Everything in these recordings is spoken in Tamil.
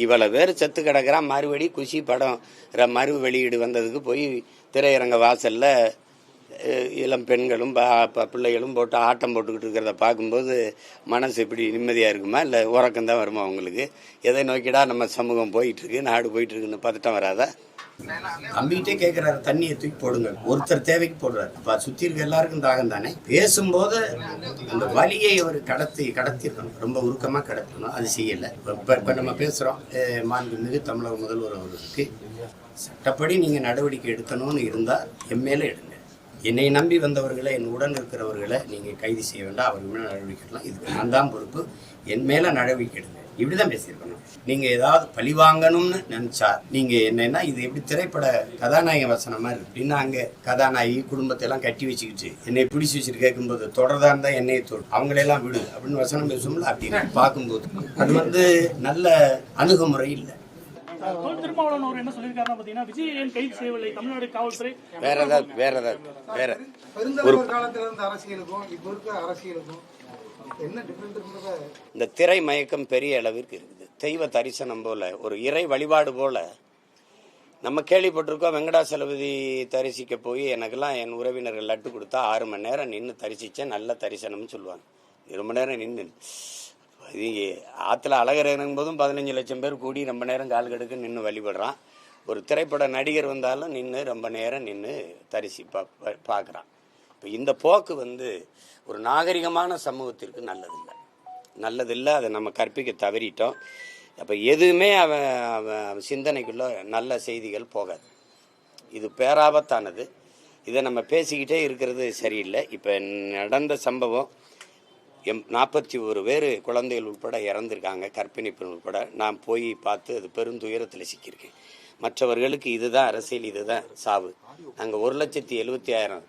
இவ்வளவு பேர் செத்து கிடக்குறான் மறுபடி குஷி படம் ர- மறு வெளியீடு வந்ததுக்கு போய் திரையரங்க வாசலில் இளம் பெண்களும் ப- பிள்ளைகளும் போட்டு ஆட்டம் போட்டுக்கிட்டு இருக்கிறத பார்க்கும்போது மனசு எப்படி நிம்மதியாக இருக்குமா? இல்லை உறக்கம் தான் வருமா அவங்களுக்கு எதை நோக்கிடா நம்ம சமூகம் போயிட்டுருக்கு நாடு போயிட்டு இருக்குன்னு பதட்டம் வராதா? தம்பிக்கிட்டே கேட்குறாரு தண்ணியை தூக்கி போடுங்க ஒருத்தர் தேவைக்கு போடுறாரு. அப்போ சுற்றி இருக்க எல்லாருக்கும் தாகம் தானே? பேசும்போது அந்த வலியை அவர் கடத்தி கடத்திருக்கணும். ரொம்ப உருக்கமாக கடத்தணும் அது செய்யலை. இப்போ இப்போ நம்ம பேசுகிறோம் மாண்புமிகு தமிழக முதல்வர் அவர்களுக்கு. சட்டப்படி நீங்கள் நடவடிக்கை எடுக்கணும்னு இருந்தால் என் மேலே எடுங்க. என்னை நம்பி வந்தவர்களை என் உடன் இருக்கிறவர்களை நீங்கள் கைது செய்ய வேண்டாம். அவர் மேலே நடவடிக்கை எடுக்கலாம். இதுக்கு நான் தான் பொறுப்பு. என் மேலே நடவடிக்கை எடுங்க. இப்படி தான் பேசியிருக்கணும். நீங்கள் ஏதாவது பழி வாங்கணும்னு நினச்சா நீங்கள் என்னன்னா இது எப்படி திரைப்பட கதாநாயக வசனம் மாதிரி அப்படின்னா அங்கே கதாநாயகி குடும்பத்தை எல்லாம் கட்டி வச்சுக்கிட்டு என்னை பிடிச்சி வச்சுட்டு கேட்கும்போது தொடர்தான் இருந்தால் என்னையை தொடு அவங்களையெல்லாம் விடு அப்படின்னு வசனம் பேசும்ல அப்படின்னு பார்க்கும்போது அது வந்து நல்ல அணுகுமுறை இல்லை. தொல் திருமாவளவன் அவர் என்ன சொல்லியிருக்காருன்னா பாத்தீங்கன்னா விஜய் ஏன் கைது செய்யவில்லை தமிழ்நாடு காவல்துறை. வேற ஏதாவது வேற ஏதாவது வேற. பெருந்தலைவர் காலத்துல இருந்த அரசியலுக்கும் இப்ப இருக்கிற அரசியலுக்கும் இந்த திரை மயக்கம் பெரிய அளவிற்கு இருக்குது. தெய்வ தரிசனம் போல ஒரு இறை வழிபாடு போல. நம்ம கேள்விப்பட்டிருக்கோம் வெங்கடாசலபதி தரிசிக்க போய் எனக்கெல்லாம் என் உறவினர்கள் லட்டு கொடுத்தா ஆறு மணி நேரம் நின்று தரிசிச்சேன் நல்ல தரிசனம்னு சொல்லுவாங்க. ரொம்ப நேரம் நின்று இது ஆற்றுல அழகர் போதும் பதினஞ்சு லட்சம் பேர் கூடி ரொம்ப நேரம் கால் கெடுக்க நின்று வழிபடுறான். ஒரு திரைப்பட நடிகர் வந்தாலும் நின்று ரொம்ப நேரம் நின்று தரிசி பா பார்க்குறான் இப்போ இந்த போக்கு வந்து ஒரு நாகரிகமான சமூகத்திற்கு நல்லதில்லை. நல்லதில்லை அதை நம்ம கற்பிக்க தவறிட்டோம். அப்போ எதுவுமே அவன் அவன் அவன் சிந்தனைக்குள்ள நல்ல செய்திகள் போகாது. இது பேராபத்தானது. இதை நம்ம பேசிக்கிட்டே இருக்கிறது சரியில்லை. இப்போ நடந்த சம்பவம் எம் நாற்பத்தி ஒரு பேர் குழந்தைகள் உட்பட இறந்துருக்காங்க கற்பிணி பெண் உட்பட. நான் போய் பார்த்து அது பெருந்துயரத்தில் சிக்கியிருக்கேன். மற்றவர்களுக்கு இதுதான் அரசியல் இதுதான் சாவு. நாங்கள் ஒரு லட்சத்தி எழுபத்தி ஆயிரம்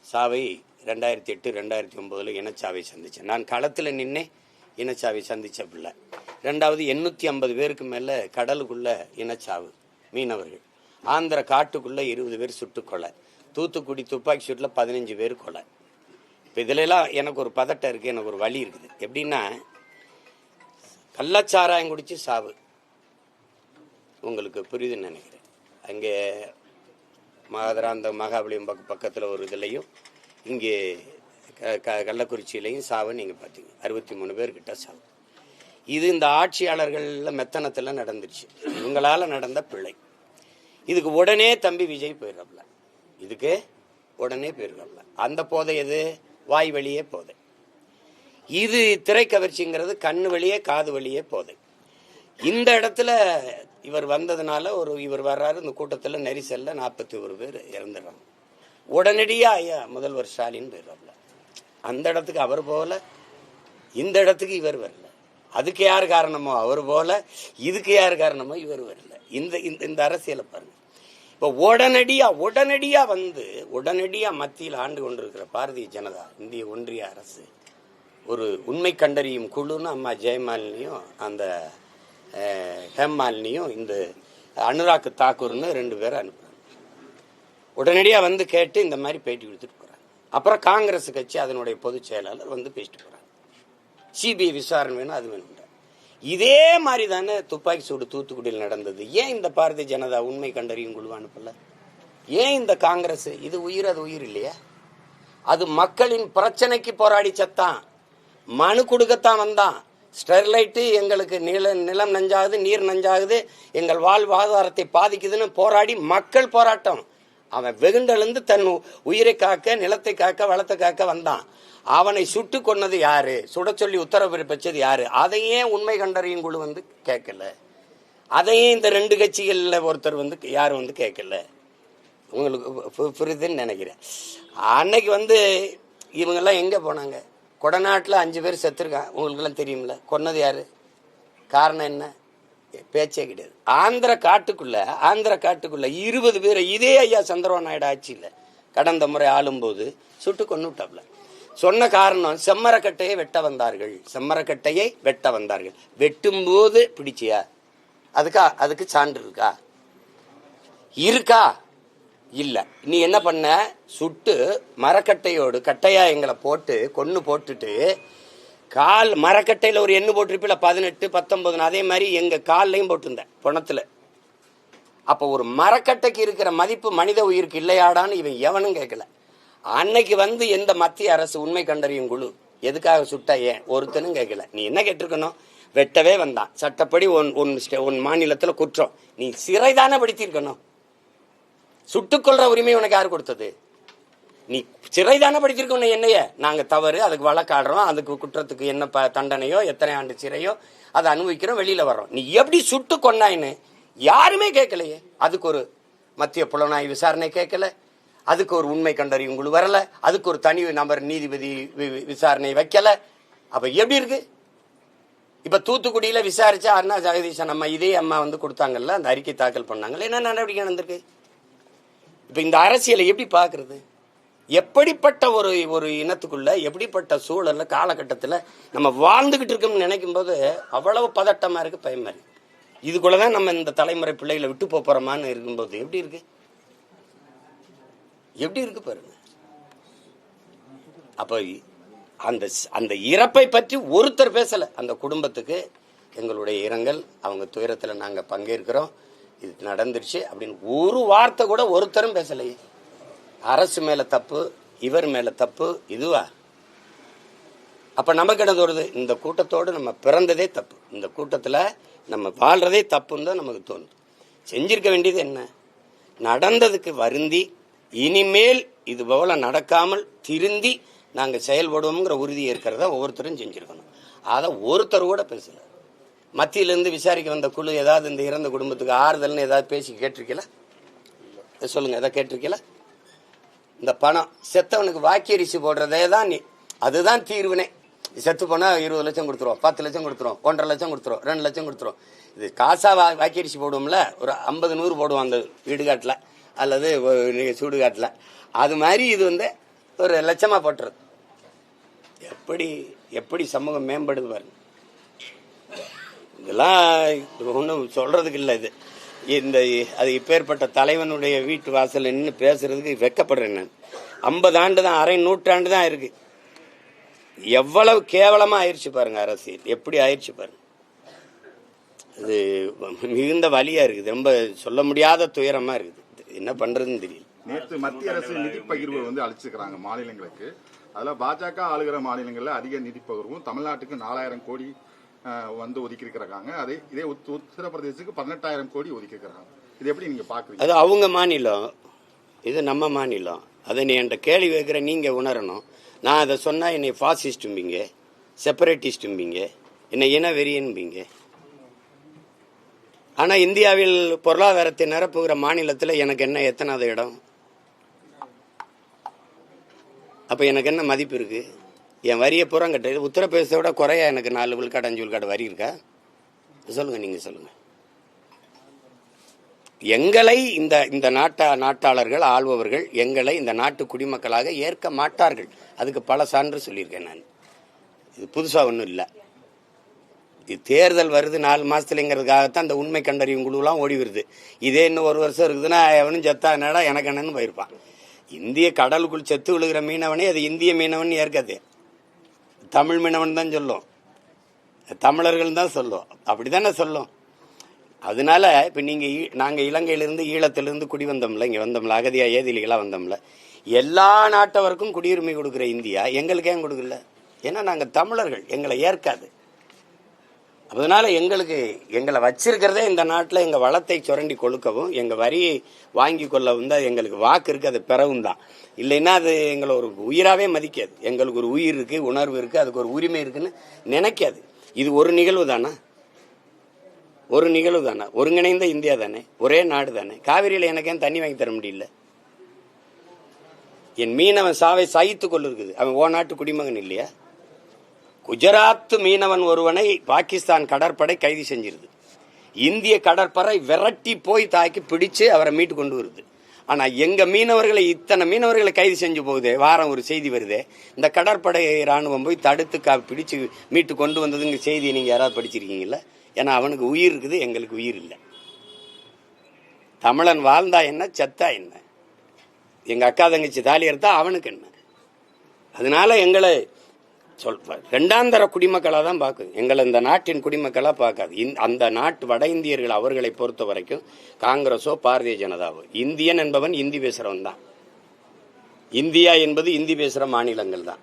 சாவை ரெண்டாயிரத்தி எட்டு ரெண்டாயிரத்தி ஒம்போதில் இனச்சாவை சந்தித்தேன் நான் களத்தில் நின்று இனச்சாவை சந்தித்த பிள்ளை. ரெண்டாவது எண்ணூற்றி ஐம்பது பேருக்கு மேலே கடலுக்குள்ள இனச்சாவு மீனவர்கள். ஆந்திர காட்டுக்குள்ளே இருபது பேர் சுட்டுக்கொலை தூத்துக்குடி துப்பாக்கி சூட்டில் பதினஞ்சு பேர் கொலை. இப்போ இதுலலாம் எனக்கு ஒரு பதட்டம் இருக்குது எனக்கு ஒரு வழி இருக்குது. எப்படின்னா கள்ளச்சாராயம் குடித்து சாவு. உங்களுக்கு புரியுதுன்னு நினைக்கிறேன். அங்கே மகாதராந்த மகாபலியம் பக்க பக்கத்தில் ஒரு இதுலேயும் இங்கே க கள்ளக்குறிச்சியிலையும் சாவு நீங்கள் பார்த்தீங்க. அறுபத்தி மூணு பேர்கிட்ட சாவு. இது இந்த ஆட்சியாளர்களில் மெத்தனத்தில் நடந்துருச்சு இவங்களால் நடந்த பிள்ளை இதுக்கு உடனே தம்பி விஜய் போயிடுறாப்ல. இதுக்கு உடனே போயிடுறாப்ல. அந்த போதை எது? வாய் வழியே போதை இது திரைக்கவர்ச்சிங்கிறது கண்ணு வழியே காது வழியே போதை இந்த இடத்துல இவர் வந்ததுனால ஒரு இவர் வர்றாரு இந்த கூட்டத்தில் நெரிசல்ல நாற்பத்தி ஒரு பேர் இறந்துடுறாங்க. உடனடியாக ஐயா முதல்வர் ஸ்டாலின் போயிடுறாப்ல. அந்த இடத்துக்கு அவர் போல இந்த இடத்துக்கு இவர் வரல. அதுக்கு யார் காரணமோ அவர் போல இதுக்கு யார் காரணமோ இவர் வரல. இந்த இந்த இந்த அரசியலை பாருங்க. இப்போ உடனடியாக உடனடியாக வந்து உடனடியாக மத்தியில் ஆண்டு கொண்டிருக்கிற பாரதிய ஜனதா இந்திய ஒன்றிய அரசு ஒரு உண்மை கண்டறியும் குழுன்னு அம்மா ஜெயமாலினியும் அந்த ஹேமாலினியும் இந்த அனுராக் தாக்கூர்னு ரெண்டு பேரை அனுப்புகிறாங்க உடனடியாக வந்து கேட்டு இந்த மாதிரி பேட்டி கொடுத்துட்டு போகிறாங்க அப்புறம் காங்கிரஸ் கட்சி அதனுடைய பொதுச் செயலாளர் வந்து பேசிட்டு போகிறாங்க சிபிஐ விசாரணை வேணும் அது வேணும் இதே மாதிரி தானே துப்பாக்கி சூடு தூத்துக்குடியில் நடந்தது. ஏன் இந்த பாரதிய ஜனதா உண்மை கண்டறியும் குழு அனுப்பல? ஏன் இந்த காங்கிரஸ்? இது உயிர் அது உயிர் இல்லையா? அது மக்களின் பிரச்சனைக்கு போராடி செத்தான். மனு கொடுக்கத்தான் வந்தான். ஸ்டெர்லைட்டு எங்களுக்கு நில நிலம் நஞ்சாகுது நீர் நஞ்சாகுது எங்கள் வாழ்வாதாரத்தை பாதிக்குதுன்னு போராடி மக்கள் போராட்டம். அவன் வெகுண்டலேருந்து தன் உயிரை காக்க நிலத்தை காக்க வளத்தை காக்க வந்தான். அவனை சுட்டு கொன்னது யாரு? சுட சொல்லி உத்தரவு பிறப்பிச்சது யாரு? அதையே உண்மை கண்டறியும் குழு வந்து கேட்கல? அதையே இந்த ரெண்டு கட்சிகளில் ஒருத்தர் வந்து யாரும் வந்து கேட்கல. உங்களுக்கு பு- புரியுதுன்னு நினைக்கிறேன். அன்னைக்கு வந்து இவங்கெல்லாம் எங்கே போனாங்க? கொடநாட்டில் அஞ்சு பேர் செத்துருக்கான் உங்களுக்கெல்லாம் தெரியும்ல? கொன்னது யாரு? காரணம் என்ன? பேச்சே கிடையாது. ஆந்திர காட்டுக்குள்ள ஆந்திர காட்டுக்குள்ள இருபது பேரை இதே ஐயா சந்திரபாபு நாயுடு ஆட்சியில் கடந்த முறை ஆளும்போது சுட்டு கொண்டு விட்டாப்ல. சொன்ன காரணம் செம்மரக்கட்டையை வெட்ட வந்தார்கள். செம்மரக்கட்டையை வெட்ட வந்தார்கள். வெட்டும்போது பிடிச்சியா? அதுக்கா அதுக்கு சான்று இருக்கா? இருக்கா? இல்லை. நீ என்ன பண்ண? சுட்டு மரக்கட்டையோடு கட்டையா எங்களை போட்டு கொன்று போட்டுட்டு கால் மரக்கட்டையில் ஒரு எண்ணு போட்டிருப்பில பதினெட்டு பத்தொன்பதுன்னு அதே மாதிரி எங்கள் கால்லையும் போட்டிருந்தேன் பணத்தில். அப்போ ஒரு மரக்கட்டைக்கு இருக்கிற மதிப்பு மனித உயிருக்கு இல்லையாடான்னு இவன் எவனும் கேட்கல அன்னைக்கு வந்து எந்த மத்திய அரசு உண்மை கண்டறியும் குழு? எதுக்காக சுட்டா ஏன்? ஒருத்தனும் கேட்கல நீ என்ன கேட்டிருக்கணும்? வெட்டவே வந்தான். சட்டப்படி உன் உன் உன் மாநிலத்தில் குற்றம். நீ சிறைதானே படுத்தியிருக்கணும் சுட்டுக்கொள்ற உரிமை உனக்கு யார் கொடுத்தது? நீ சிறைதானே படிச்சிருக்கணும் என்னைய? நாங்கள் தவறு அதுக்கு வழக்காடுறோம் அதுக்கு குற்றத்துக்கு என்ன ப- தண்டனையோ எத்தனை ஆண்டு சிறையோ அதை அனுபவிக்கிறோம் வெளியில் வர்றோம். நீ எப்படி சுட்டு கொண்டாயின்னு யாருமே கேட்கலையே அதுக்கு ஒரு மத்திய புலனாய்வு விசாரணை கேட்கல அதுக்கு ஒரு உண்மை கண்டறியும். குழு வரல அதுக்கு ஒரு தனி நபர் நீதிபதி வி- விசாரணை வைக்கல. அப்ப எப்படி இருக்கு? இப்ப தூத்துக்குடியில விசாரிச்சா அண்ணா ஜெகதீசன் அம்மா இதே அம்மா வந்து கொடுத்தாங்கல்ல அந்த அறிக்கை தாக்கல் பண்ணாங்கல்ல என்ன நடவடிக்கை நடந்திருக்கு? இப்ப இந்த அரசியலை எப்படி பாக்குறது எப்படிப்பட்ட ஒரு ஒரு இனத்துக்குள்ள எப்படிப்பட்ட சூழல்ல காலகட்டத்தில் நம்ம வாழ்ந்துகிட்டு இருக்கோம்னு நினைக்கும் போது அவ்வளவு பதட்டமா இருக்கு பயமா இருக்கு. இதுக்குள்ளதான் நம்ம இந்த தலைமுறை பிள்ளைகளை விட்டு போப் போறோமான்னு இருக்கும்போது எப்படி இருக்கு? எப்படி இருக்கு பாருங்க. அப்ப அந்த அந்த இறப்பை பற்றி ஒருத்தர் பேசல. அந்த குடும்பத்துக்கு எங்களுடைய இரங்கல் அவங்க துயரத்தில் நாங்க பங்கேற்கிறோம். இது நடந்துருச்சு அப்படின்னு ஒரு வார்த்தை கூட ஒருத்தரும் பேசலையே. அரசு மேல தப்பு இவர் மேல தப்பு இதுவா? அப்ப நமக்கு என்ன தோணுது? இந்த கூட்டத்தோடு நம்ம பிறந்ததே தப்பு. இந்த கூட்டத்தில் நம்ம வாழ்றதே தப்புன்னு தான் நமக்கு தோணுது. செஞ்சிருக்க வேண்டியது என்ன? நடந்ததுக்கு வருந்தி இனிமேல் இது போல நடக்காமல் திருந்தி நாங்கள் செயல்படுவோங்கிற உறுதி இருக்கிறத ஒவ்வொருத்தரும் செஞ்சிருக்கணும். அதை ஒருத்தர் கூட பேசல. மத்தியிலிருந்து விசாரிக்க வந்த குழு ஏதாவது இந்த இறந்த குடும்பத்துக்கு ஆறுதல்னு ஏதாவது பேசி கேட்டிருக்கீங்களா? சொல்லுங்க எதாவது கேட்டிருக்கீங்களா? இந்த பணம் செத்தவனுக்கு வாக்கியரிசி போடுறதே தான் நீ அதுதான் தீர்வுனே. செத்து போனால் இருபது லட்சம் கொடுத்துருவோம் பத்து லட்சம் கொடுத்துருவோம் ஒன்றரை லட்சம் கொடுத்துருவோம் ரெண்டு லட்சம் கொடுத்துருவோம். இது காசாக வா வாக்கியரிசி போடுவோம்ல ஒரு ஐம்பது நூறு போடுவோம் அந்த வீடுகாட்டில். அல்லது சூடுகாட்டில் சுடுகாட்டில் அது மாதிரி இது வந்து ஒரு லட்சமாக போட்டுறது. எப்படி எப்படி சமூகம் மேம்படுது பாருங்க. இதெல்லாம் ஒன்றும் சொல்கிறதுக்கு இல்லை இது. இந்த அது இப்பேற்பட்ட தலைவனுடைய வீட்டு வாசல் நின்று பேசுறதுக்கு வெக்கப்படுறேன் நான். ஐம்பது ஆண்டு தான் அரை நூற்றாண்டு தான் இருக்கு. எவ்வளவு கேவலமாக ஆயிடுச்சு பாருங்க அரசியல். எப்படி ஆயிடுச்சு பாருங்க. அது மிகுந்த வழியாக இருக்குது ரொம்ப சொல்ல முடியாத துயரமாக இருக்குது. என்ன பண்றதுன்னு தெரியல. நேற்று மத்திய அரசு நிதி பகிர்வு வந்து அளிச்சிருக்கிறாங்க மாநிலங்களுக்கு. அதுல பாஜக ஆளுகிற மாநிலங்கள்ல அதிக நிதி பகிர்வும் தமிழ்நாட்டுக்கு நாலாயிரம் கோடி வந்து ஒதுக்கி இருக்கிறாங்க அதே இதே உத்- உத்தரப்பிரதேசத்துக்கு பதினெட்டாயிரம் கோடி ஒதுக்கி இருக்கிறாங்க இது எப்படி நீங்க பாக்குறீங்க? அது அவங்க மாநிலம். இது நம்ம மாநிலம். அதை நீ என்கிட்ட கேள்வி வைக்கிற நீங்க உணரணும். நான் அதை சொன்னா என்னை ஃபாசிஸ்டும்பிங்க செப்பரேட்டிஸ்டும்பிங்க என்னை இன வெறியன்பீங்க. ஆனால் இந்தியாவில் பொருளாதாரத்தை நிரப்புகிற மாநிலத்தில் எனக்கு என்ன எத்தனாவது இடம்? அப்போ எனக்கு என்ன மதிப்பு இருக்குது என் வரியை புறம் கட்டு உத்தரப்பிரதேசத்தை விட குறையா எனக்கு நாலு விழுக்காடு அஞ்சு விழுக்காடு வரி இருக்கா? சொல்லுங்கள் நீங்கள் சொல்லுங்கள் எங்களை இந்த இந்த நாட்டா நாட்டாளர்கள் ஆள்பவர்கள் எங்களை இந்த நாட்டு குடிமக்களாக ஏற்க மாட்டார்கள். அதுக்கு பல சான்று சொல்லியிருக்கேன் நான். இது புதுசாக ஒன்றும் இல்லை. தேர்தல் வருது நாலு மாதத்துலங்கிறதுக்காகத்தான் அந்த உண்மை கண்டறியும் குழுலாம் ஓடி வருது. இதே இன்னும் ஒரு வருஷம் இருக்குதுன்னா எவனும் செத்தா என்னடா எனக்கு என்னன்னு போயிருப்பான். இந்திய கடலுக்குள் செத்து விழுகிற மீனவனே அது இந்திய மீனவன் ஏற்காது. தமிழ் மீனவன் தான் சொல்லும். தமிழர்கள் தான் சொல்லும். அப்படிதானே சொல்லும். அதனால இப்போ நீங்கள் நாங்கள் நாங்க இலங்கையிலிருந்து ஈழத்திலிருந்து குடி வந்தோம்ல இங்கே வந்தோம்ல அகதியாக ஏதிலிகளாக வந்தோம்ல எல்லா நாட்டவருக்கும் குடியுரிமை கொடுக்குற இந்தியா எங்களுக்கு ஏன் கொடுக்கல. ஏன்னா நாங்கள் தமிழர்கள் எங்களை ஏற்காது. அதனால எங்களுக்கு எங்களை வச்சிருக்கிறதே இந்த நாட்டில் எங்கள் வளத்தை சுரண்டி கொழுக்கவும் எங்கள் வரியை வாங்கி கொள்ளவும் தான் எங்களுக்கு வாக்கு இருக்குது அது பெறவும் தான். இல்லைன்னா அது எங்களை ஒரு உயிராகவே மதிக்காது. எங்களுக்கு ஒரு உயிர் இருக்குது உணர்வு இருக்குது அதுக்கு ஒரு உரிமை இருக்குன்னு நினைக்காது. இது ஒரு நிகழ்வு தானே? ஒரு நிகழ்வு தானே? ஒருங்கிணைந்த இந்தியா தானே? ஒரே நாடு தானே? காவிரியில் எனக்கு ஏன் தண்ணி வாங்கி தர முடியல? என் மீனவன் சாவை சாய்த்து கொள்ளிருக்குது அவன் ஓ நாட்டு குடிமகன் இல்லையா? குஜராத் மீனவன் ஒருவனை பாகிஸ்தான் கடற்படை கைது செஞ்சிருது. இந்திய கடற்படை விரட்டி போய் தாக்கி பிடிச்சு அவரை மீட்டு கொண்டு வருது. ஆனால் எங்கள் மீனவர்களை இத்தனை மீனவர்களை கைது செஞ்சு போகுதே வாரம் ஒரு செய்தி வருதே இந்த கடற்படை ராணுவம் போய் தடுத்து கா- பிடிச்சு மீட்டு கொண்டு வந்ததுங்க செய்தியை நீங்கள் யாராவது படிச்சிருக்கீங்களா ஏன்னா அவனுக்கு உயிர் இருக்குது எங்களுக்கு உயிர் இல்லை. தமிழன் வாழ்ந்தா என்ன செத்தா என்ன? எங்கள் அக்கா தங்கச்சி தாலி எடுத்தா அவனுக்கு என்ன? அதனால எங்களை சொல் ரெண்டாந்தர குடிமக்களாக தான் பார்க்குது. எங்களை இந்த நாட்டின் குடிமக்களாக பார்க்காது. இந் அந்த நாட்டு வட இந்தியர்கள் அவர்களை பொறுத்த வரைக்கும் காங்கிரஸோ பாரதிய ஜனதாவோ இந்தியன் என்பவன் இந்தி பேசுகிறவன் தான். இந்தியா என்பது இந்தி பேசுகிற மாநிலங்கள் தான்.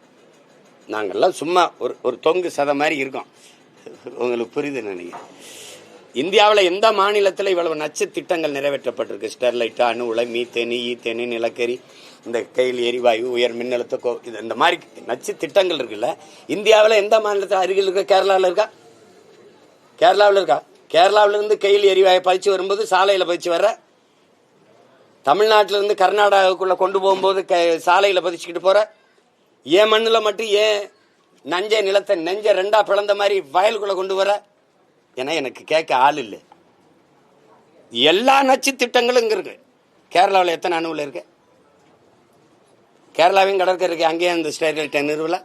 நாங்கள்லாம் சும்மா ஒரு ஒரு தொங்கு சதை மாதிரி இருக்கோம். உங்களுக்கு புரியுது நினைக்கிறேன் இந்தியாவில் எந்த மாநிலத்தில் இவ்வளவு நச்சு திட்டங்கள் நிறைவேற்றப்பட்டிருக்கு? ஸ்டெர்லைட் அணு உலை மீத்தேனி ஈத்தேனி நிலக்கரி இந்த கையில் எரிவாயு உயர் மின்னழுத்த கோ இது இந்த மாதிரி நச்சு திட்டங்கள் இருக்குல்ல இந்தியாவில் எந்த மாநிலத்தில் அருகில் இருக்க கேரளாவில் இருக்கா? கேரளாவில் இருக்கா? கேரளாவிலிருந்து கையில் எரிவாயு பதிச்சு வரும்போது சாலையில் பதிச்சு வர தமிழ்நாட்டிலேருந்து இருந்து கொண்டு போகும்போது க சாலையில் பதிச்சுக்கிட்டு போகிற ஏன் மண்ணில் மட்டும் ஏன் நஞ்ச நிலத்தை நெஞ்ச ரெண்டாக பிளந்த மாதிரி வயலுக்குள்ளே கொண்டு வர? ஏன்னா எனக்கு கேட்க ஆள் இல்லை. எல்லா நச்சு திட்டங்களும் இங்கே இருக்குது கேரளாவில் எத்தனை அணுவில் இருக்குது கேரளாவையும் கடற்கரை இருக்கு. அங்கேயே அந்த ஸ்டேட் நிறுவல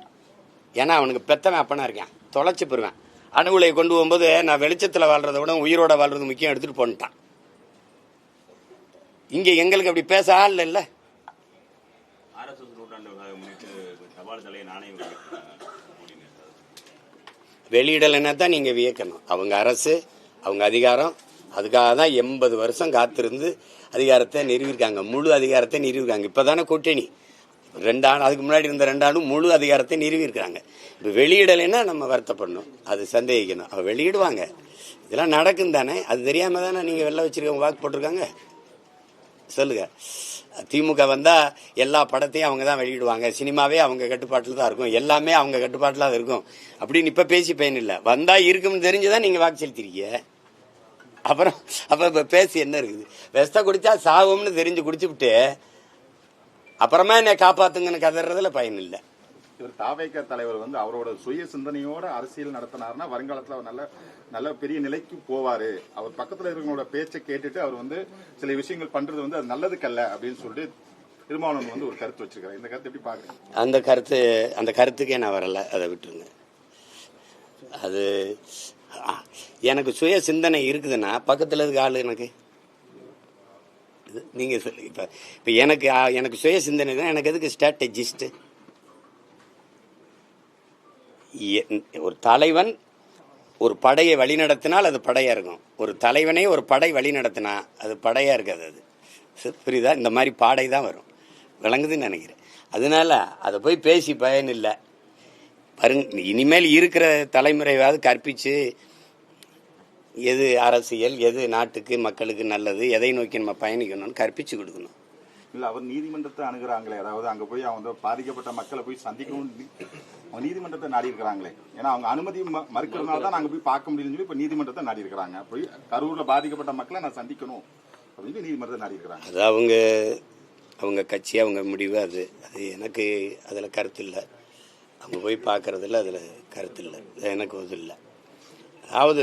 ஏன்னா அவனுக்கு பெத்தவன் அப்பனா இருக்கேன். தொலைச்சு போயிருவேன். அணு உலையை கொண்டு போகும்போது நான் வெளிச்சத்தில் வாழ்றதை விட உயிரோட வாழ்றது முக்கியம் எடுத்துட்டு போன்ட்டான். இங்க எங்களுக்கு அப்படி பேச ஆள் இல்லை. வெளியிடலைன்னா தான் நீங்கள் வியக்கணும். அவங்க அரசு அவங்க அதிகாரம். அதுக்காக தான் எண்பது வருஷம் காத்திருந்து அதிகாரத்தை நிறுவிருக்காங்க முழு அதிகாரத்தை நிறுவிருக்காங்க இப்போ தானே கூட்டணி. ரெண்டு ஆண்டு அதுக்கு முன்னாடி இருந்த ரெண்டு ஆண்டும் முழு அதிகாரத்தை நிறுவியிருக்கிறாங்க. இப்போ வெளியிடலைன்னா நம்ம வருத்தப்படணும். அது சந்தேகிக்கணும். அவள் வெளியிடுவாங்க. இதெல்லாம் நடக்கும் தானே? அது தெரியாமல் தானே நீங்கள் வெளில வச்சுருக்கவங்க வாக்கு போட்டிருக்காங்க? சொல்லுங்கள் திமுக வந்தால் எல்லா படத்தையும் அவங்க தான் வெளியிடுவாங்க. சினிமாவே அவங்க கட்டுப்பாட்டில் தான் இருக்கும். எல்லாமே அவங்க கட்டுப்பாட்டில் தான் இருக்கும். அப்படின்னு இப்போ பேசி பயன் இல்லை. வந்தால் இருக்கும்னு தெரிஞ்சு தான் நீங்கள் வாக்கு செலுத்திருக்கீங்க. அப்புறம் அப்போ இப்போ பேசி என்ன இருக்குது? விஷத்தை குடித்தா சாகும்னு தெரிஞ்சு குடிச்சுவிட்டு அப்புறமா என்னை காப்பாத்துங்கன்னு கதறதுல பயன் இல்லை. இவர் தாவேக தலைவர் வந்து அவரோட சுய சிந்தனையோட அரசியல் நடத்தினாருன்னா வருங்காலத்துல அவர் நல்ல நல்ல பெரிய நிலைக்கு போவாரு. அவர் பக்கத்துல இருக்கிறவங்களோட பேச்சை கேட்டுட்டு அவர் வந்து சில விஷயங்கள் பண்றது வந்து அது நல்லதுக்கல்ல அப்படின்னு சொல்லிட்டு திருமாவளவன் வந்து ஒரு கருத்து வச்சிருக்காரு. இந்த கருத்து எப்படி பாக்குறீங்க அந்த கருத்து அந்த கருத்துக்கே நான் வரல. அதை விட்டுருங்க. அது எனக்கு சுய சிந்தனை இருக்குதுன்னா பக்கத்தில் இருக்க ஆள் எனக்கு இது நீங்கள் சொல்லு இப்போ இப்போ எனக்கு எனக்கு சுய சிந்தனை தான் எனக்கு எதுக்கு ஸ்ட்ராட்டஜிஸ்ட்டு ஒரு தலைவன் ஒரு படையை வழிநடத்தினால் அது படையாக இருக்கும். ஒரு தலைவனே ஒரு படை வழிநடத்தினா அது படையாக இருக்காது அது. புரியுதா? இந்த மாதிரி பாடை தான் வரும். விளங்குதுன்னு நினைக்கிறேன். அதனால அதை போய் பேசி பயன் இல்லை. பாருங்க இனிமேல் இருக்கிற தலைமுறையாவது கற்பித்து எது அரசியல் எது நாட்டுக்கு மக்களுக்கு நல்லது எதை நோக்கி நம்ம பயணிக்கணும்னு கற்பிச்சு கொடுக்கணும். இல்ல அவர் நீதிமன்றத்தை அணுகுறாங்களே. அதாவது அங்க போய் அவங்க பாதிக்கப்பட்ட மக்களை போய் சந்திக்கணும் அவங்க நீதிமன்றத்தை நாடி இருக்கிறாங்களே ஏன்னா அவங்க அனுமதி மறுக்கிறதுனால தான் நாங்க போய் பார்க்க முடியும்னு சொல்லி இப்ப நீதிமன்றத்தை நாடி இருக்கிறாங்க போய் கரூர்ல பாதிக்கப்பட்ட மக்களை நான் சந்திக்கணும் அப்படின்னு நீதிமன்றத்தை நாடி இருக்கிறாங்க அது அவங்க அவங்க கட்சி அவங்க முடிவு அது. அது எனக்கு அதில் கருத்து இல்லை. அவங்க போய் பார்க்கறதுல அதில் கருத்து இல்லை. எனக்கு இது இல்லை. அதாவது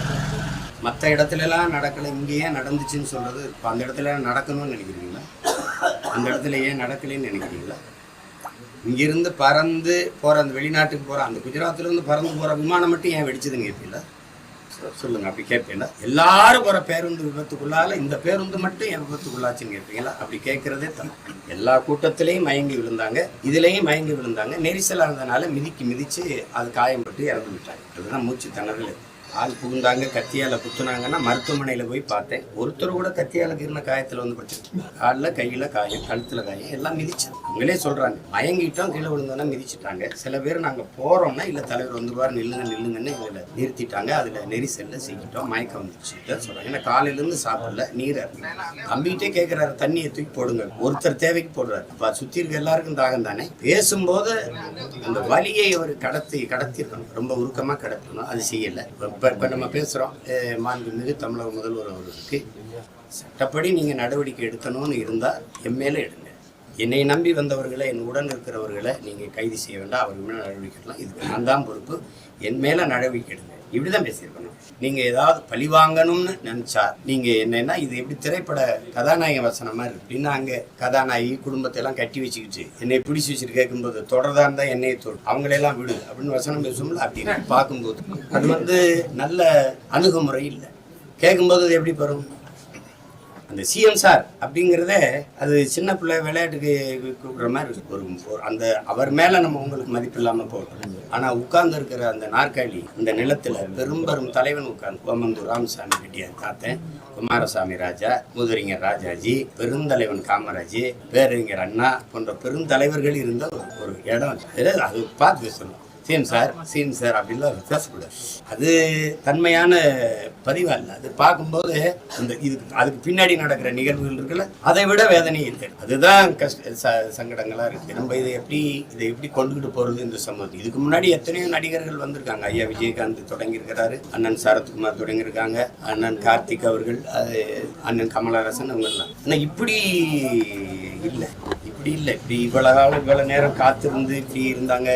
மற்ற இடத்துலலாம் நடக்கலை இங்கே ஏன் நடந்துச்சுன்னு சொல்கிறது இப்போ அந்த இடத்துல நடக்கணும்னு நினைக்கிறீங்களா? அந்த இடத்துல ஏன் நடக்கலைன்னு நினைக்கிறீங்களா? இங்கிருந்து பறந்து போகிற அந்த வெளிநாட்டுக்கு போகிற அந்த குஜராத்லேருந்து பறந்து போகிற விமானம் மட்டும் ஏன் வெடிச்சதுன்னு கேட்பீங்களா? சொ- சொல்லுங்க அப்படி கேட்பீங்களா? எல்லாரும் போகிற பேருந்து விபத்துக்குள்ளால இந்த பேருந்து மட்டும் ஏன் விபத்துக்குள்ளாச்சுன்னு கேட்பீங்களா? அப்படி கேட்கறதே தான் எல்லா கூட்டத்திலையும் மயங்கி விழுந்தாங்க இதுலேயும் மயங்கி விழுந்தாங்க நெரிசலாக இருந்தனால மிதிக்கு மிதிச்சு அது காயம்பட்டு இறந்து விட்டாங்க அதுதான் மூச்சு திணறல். ஆள் புகுந்தாங்க கத்தியால குத்துனாங்கன்னா மருத்துவமனையில போய் பார்த்தேன். ஒருத்தர் கூட கத்தியால இருந்த காயத்துல வந்து படுத்து காலில் கையில காயம் கழுத்துல காயம் எல்லாம் மிதிச்சேன் அவங்களே சொல்றாங்க மயங்கிட்டோம் கீழே விழுந்தோன்னா மிதிச்சிட்டாங்க. சில பேர் நாங்க போறோம்னா இல்ல தலைவர் வந்துருவார் நில்லுங்க நில்லுங்கன்னு எங்களை நிறுத்திட்டாங்க. அதுல நெரிசல்ல சிக்கிட்டோம் மயக்கம் வந்துச்சு சொல்கிறாங்க சொல்றாங்க. ஏன்னா காலையில இருந்து சாப்பிடல நீர் கம்பிகிட்டே கேட்கிறாரு தண்ணியை தூக்கி போடுங்க. ஒருத்தர் தேவைக்கு போடுறாரு. அப்ப சுத்தி இருக்க எல்லாருக்கும் தாகம் தானே? பேசும்போது அந்த வலியை அவர் கடத்தி கடத்திருக்கணும். ரொம்ப உருக்கமா கடத்தணும். அது செய்யல. இப்போ இப்போ நம்ம பேசுகிறோம் மாண்புமிகு தமிழக முதல்வர் அவர்களுக்கு. சட்டப்படி நீங்கள் நடவடிக்கை எடுக்கணும்னு இருந்தால் என் மேலே எடுங்க. என்னை நம்பி வந்தவர்களை என் உடன் இருக்கிறவர்களை நீங்கள் கைது செய்ய வேண்டாம். அவர் மேலே நடவடிக்கை எடுக்கலாம். இதுக்கு நான் தான் பொறுப்பு. என் மேலே நடவடிக்கை எடுங்க. இப்படி தான் பேசியிருக்கணும். நீங்கள் ஏதாவது பழி வாங்கணும்னு நினச்சார் நீங்கள் என்னன்னா இது எப்படி திரைப்பட கதாநாயக வசனம் மாதிரி இருக்கு. அப்படின்னா அங்கே கதாநாயகி குடும்பத்தை எல்லாம் கட்டி வச்சுக்கிட்டு என்னை பிடிச்சி வச்சுட்டு கேட்கும்போது தொடர்தான் இருந்தால் என்னையை தொடு. அவங்களெல்லாம் விடு. அப்படின்னு வசனம் பேசும்ல அப்படின்னு பார்க்கும்போது. அது வந்து நல்ல அணுகுமுறை இல்லை. கேட்கும்போது அது எப்படி வரும் அந்த சிஎம் சார் அப்படிங்கிறதே அது சின்ன பிள்ளை விளையாட்டுக்கு கூப்பிடுற மாதிரி ஒரு அந்த அவர் மேலே நம்ம உங்களுக்கு மதிப்பு இல்லாமல் போகணும் ஆனால் உட்கார்ந்து இருக்கிற அந்த நாற்காலி அந்த நிலத்தில் பெரும்பெரும் தலைவன் உட்கார்ந்து கோமந்தூர் ராமசாமி ரெட்டியார் தாத்தன் குமாரசாமி ராஜா முதுரிஞர் ராஜாஜி பெருந்தலைவன் காமராஜ் பேரறிஞர் அண்ணா போன்ற பெருந்தலைவர்கள் இருந்த ஒரு ஒரு இடம். அது அது பார்த்து பேசணும். சீம் சார் சீம் சார் அப்படின்லாம் பேசக்கூடாது அது தன்மையான பதிவா இல்லை. அது பார்க்கும்போது அந்த இதுக்கு அதுக்கு பின்னாடி நடக்கிற நிகழ்வுகள் இருக்குல்ல அதை விட வேதனை இல்லை. அதுதான் கஷ்ட சங்கடங்களாக சங்கடங்களா இருக்கு. நம்ம இதை எப்படி இதை எப்படி கொண்டுகிட்டு போறது இந்த சமூகத்துக்கு இதுக்கு முன்னாடி எத்தனையோ நடிகர்கள் வந்திருக்காங்க. ஐயா விஜயகாந்த் தொடங்கியிருக்கிறாரு அண்ணன் சரத்குமார் தொடங்கியிருக்காங்க அண்ணன் கார்த்திக் அவர்கள் அது அண்ணன் கமலஹாசன் அவங்க எல்லாம் ஆனால் இப்படி இல்லை. இப்படி இல்லை இப்படி இவ்வளோ காலம் இவ்வளோ நேரம் காத்திருந்து இப்படி இருந்தாங்க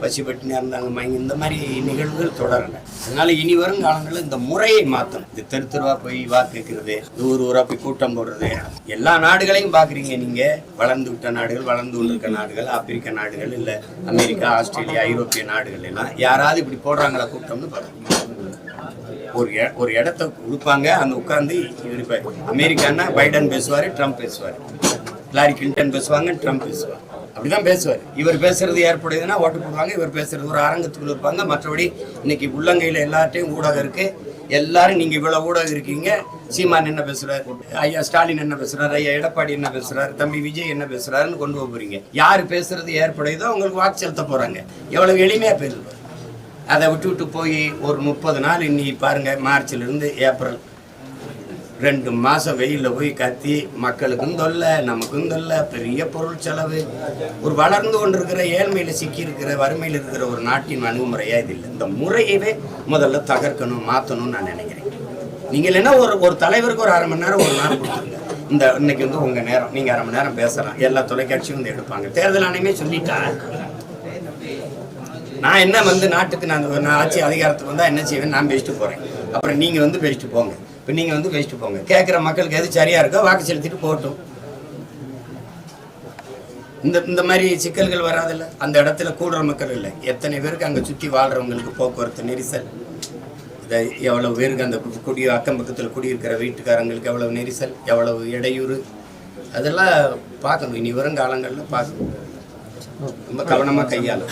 பசிப்பட்டினா இருந்தாங்க மயங்கி இந்த மாதிரி நிகழ்வுகள் தொடரல. அதனால இனி வரும் காலங்களில் இந்த முறையை மாற்றணும் இந்த தெரு தெருவா போய் வாக்கு கேட்கறது ஊர் ஊராக போய் கூட்டம் போடுறது. எல்லா நாடுகளையும் பார்க்குறீங்க நீங்கள் வளர்ந்து விட்ட நாடுகள் வளர்ந்து கொண்டிருக்க நாடுகள் ஆப்பிரிக்க நாடுகள் இல்லை அமெரிக்கா ஆஸ்திரேலியா ஐரோப்பிய நாடுகள் எல்லாம் யாராவது இப்படி போடுறாங்களா கூட்டம்னு பார்க்குறீங்க ஒரு ஒரு இடத்த கொடுப்பாங்க அந்த உட்காந்து இவர் அமெரிக்கான்னா பைடன் பேசுவார் ட்ரம்ப் பேசுவார். ஹிலாரி கிளின்டன் பேசுவாங்க ட்ரம்ப் பேசுவாங்க. அப்படிதான் பேசுவார். இவர் பேசுறது ஏற்படுதுன்னா ஓட்டு போடுவாங்க இவர் பேசுறது ஒரு அரங்கத்துக்குள்ள இருப்பாங்க. மற்றபடி இன்னைக்கு உள்ளங்கையில் எல்லார்ட்டையும் ஊடகம் இருக்கு. எல்லாரும் நீங்க இவ்வளவு ஊடகம் இருக்கீங்க. சீமான் என்ன பேசுறாரு? ஐயா ஸ்டாலின் என்ன பேசுறாரு? ஐயா எடப்பாடி என்ன பேசுறாரு? தம்பி விஜய் என்ன பேசுறாருன்னு கொண்டு போக போறீங்க. யாரு பேசுறது ஏற்படையுதோ உங்களுக்கு வாக்கு செலுத்த போறாங்க. எவ்வளவு எளிமையா பேசுவார் அதை விட்டு விட்டு போய் ஒரு முப்பது நாள் இன்னைக்கு பாருங்க மார்ச்ல இருந்து ஏப்ரல். ரெண்டு மாசம் வெயிலில் போய் கத்தி மக்களுக்கும் தொல்லை நமக்கும் தொல்லை பெரிய பொருள் செலவு. ஒரு வளர்ந்து கொண்டிருக்கிற ஏழ்மையில சிக்கி இருக்கிற வறுமையில் இருக்கிற ஒரு நாட்டின் அணுகுமுறையா இது இல்லை. இந்த முறையவே முதல்ல தகர்க்கணும் மாத்தணும்னு நான் நினைக்கிறேன். நீங்க இல்லைன்னா ஒரு ஒரு தலைவருக்கு ஒரு அரை மணி நேரம் ஒரு நாள் கொடுத்துருங்க. இந்த இன்னைக்கு வந்து உங்க நேரம். நீங்க அரை மணி நேரம் பேசலாம். எல்லா தொலைக்காட்சியும் வந்து எடுப்பாங்க. தேர்தல் ஆணையமே சொல்லிட்டா. நான் என்ன வந்து நாட்டுக்கு நான் நான் ஆட்சி அதிகாரத்துக்கு வந்தால் என்ன செய்வேன் நான் பேசிட்டு போகிறேன் அப்புறம் நீங்கள் வந்து பேசிட்டு போங்க. இப்போ நீங்கள் வந்து பேசிட்டு போங்க. கேட்குற மக்களுக்கு எது சரியாக இருக்கோ வாக்கு செலுத்திட்டு போகட்டும் இந்த இந்த மாதிரி சிக்கல்கள் வராதில்ல? அந்த இடத்துல கூடுற மக்கள் இல்லை. எத்தனை பேருக்கு அங்கே சுற்றி வாழ்கிறவங்களுக்கு போக்குவரத்து நெரிசல்? இதை எவ்வளவு பேருக்கு அந்த கு- குடி அக்கம் பக்கத்தில் குடியிருக்கிற வீட்டுக்காரங்களுக்கு எவ்வளவு நெரிசல்? எவ்வளவு இடையூறு? அதெல்லாம் பார்க்கணும். இனி வரும் காலங்களில் பார்க்கணும். ரொம்ப கவனமாக கையாளும்